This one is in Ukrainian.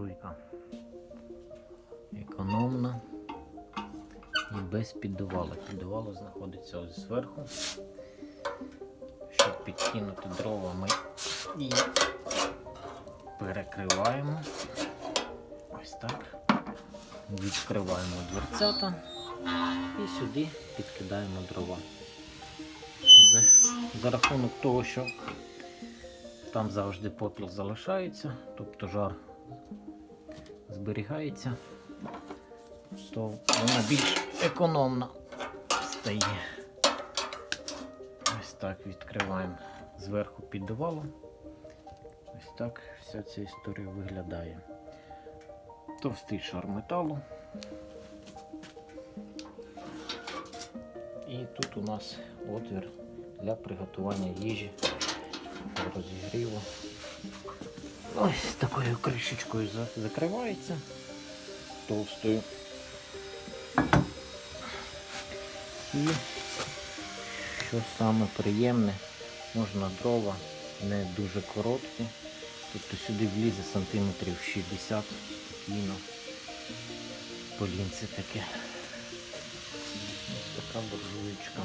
буржуйка. Економна і без піддувала. Піддувало знаходиться ось зверху. Щоб підкинути дрова, ми її перекриваємо. Ось так. Відкриваємо дверцята і сюди підкидаємо дрова. За, за рахунок того, що там завжди попіл залишається, тобто жар зберігається, то вона більш економна стає. Ось так відкриваємо зверху піддувало. Ось так вся ця історія виглядає. Товстий шар металу. І тут у нас отвір для приготування їжі, розігріву. Ось такою кришечкою закривається товстою. І що саме приємне, можна дрова не дуже короткі, тобто сюди влізе сантиметрів 60 спокійно. Полінце таке. Ось така буржуєчка.